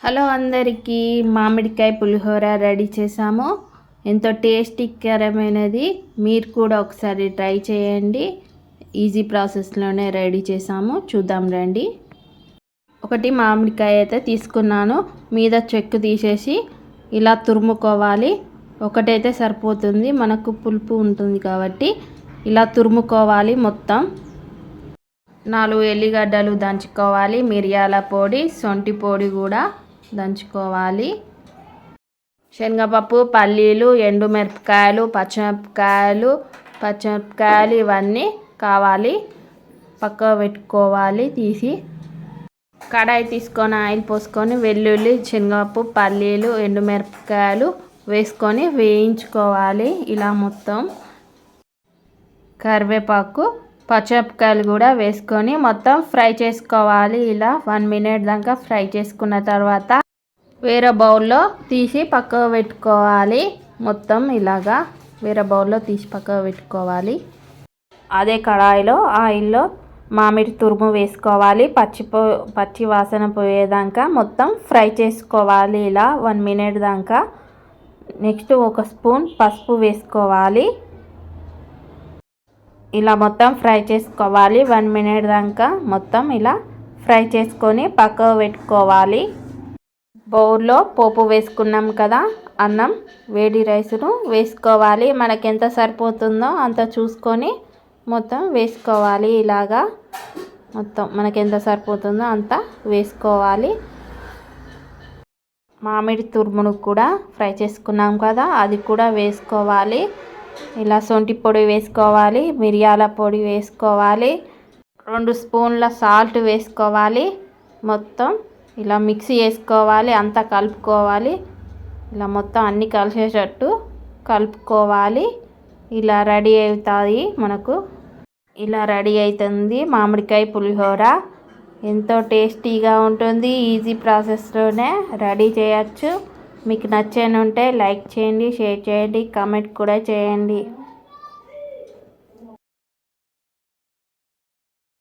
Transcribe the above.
Hello అందరికీ మామిడికాయ పులిహోర ready చేసాము ఎంతో టేస్టీకరమైనది. మీరు కూడా ఒకసారి ట్రై చేయండి. ఈజీ ప్రాసెస్లోనే రెడీ చేసాము చూద్దాం రండి. ఒకటి మామిడికాయ అయితే తీసుకున్నాను. మీద చెక్కు తీసేసి ఇలా తురుముకోవాలి. ఒకటైతే సరిపోతుంది. మనకు పులుపు ఉంటుంది కాబట్టి ఇలా తురుముకోవాలి మొత్తం. నాలుగు ఎల్లిగడ్డలు దంచుకోవాలి. మిరియాల పొడి సొంటి పొడి కూడా దంచుకోవాలి. శనగపప్పు పల్లీలు ఎండుమిరపకాయలు పచ్చిమిరపకాయలు పచ్చిమిరపకాయలు ఇవన్నీ కావాలి. పక్క పెట్టుకోవాలి తీసి. కడాయి తీసుకొని ఆయిల్ పోసుకొని వెల్లుల్లి శనగపప్పు పల్లీలు ఎండుమిరపకాయలు వేసుకొని వేయించుకోవాలి ఇలా మొత్తం. కరివేపాకు పచ్చిమిరపకాయలు కూడా వేసుకొని మొత్తం ఫ్రై చేసుకోవాలి. ఇలా వన్ మినిట్ దాకా ఫ్రై చేసుకున్న తర్వాత వేరే బౌల్లో తీసి పక్కకు పెట్టుకోవాలి. మొత్తం ఇలాగా వేరే బౌల్లో తీసి పక్కకు పెట్టుకోవాలి. అదే కడాయిలో ఆయిల్లో మామిడి తురుము వేసుకోవాలి. పచ్చి పో పచ్చి వాసన పోయేదాకా మొత్తం ఫ్రై చేసుకోవాలి. ఇలా వన్ మినిట్ దాకా. నెక్స్ట్ ఒక స్పూన్ పసుపు వేసుకోవాలి. ఇలా మొత్తం ఫ్రై చేసుకోవాలి. వన్ మినిట్ దాకా మొత్తం ఇలా ఫ్రై చేసుకొని పక్కకు పెట్టుకోవాలి. బౌల్లో పోపు వేసుకున్నాం కదా అన్నం వేడి రైస్ను వేసుకోవాలి. మనకి ఎంత సరిపోతుందో అంత చూసుకొని మొత్తం వేసుకోవాలి. ఇలాగా మొత్తం మనకి ఎంత సరిపోతుందో అంత వేసుకోవాలి. మామిడి తురుమును కూడా ఫ్రై చేసుకున్నాం కదా అది కూడా వేసుకోవాలి. ఇలా సొంటి పొడి వేసుకోవాలి మిరియాల పొడి వేసుకోవాలి. రెండు స్పూన్ల సాల్ట్ వేసుకోవాలి. మొత్తం ఇలా మిక్సీ చేసుకోవాలి అంతా కలుపుకోవాలి. ఇలా మొత్తం అన్నీ కలిసేటట్టు కలుపుకోవాలి. ఇలా రెడీ అవుతుంది మనకు. ఇలా రెడీ అవుతుంది మామిడికాయ పులిహోర. ఎంతో టేస్టీగా ఉంటుంది ఈజీ ప్రాసెస్లోనే రెడీ చేయొచ్చు. మీకు నచ్చేనుంటే లైక్ చేయండి షేర్ చేయండి కామెంట్ కూడా చేయండి.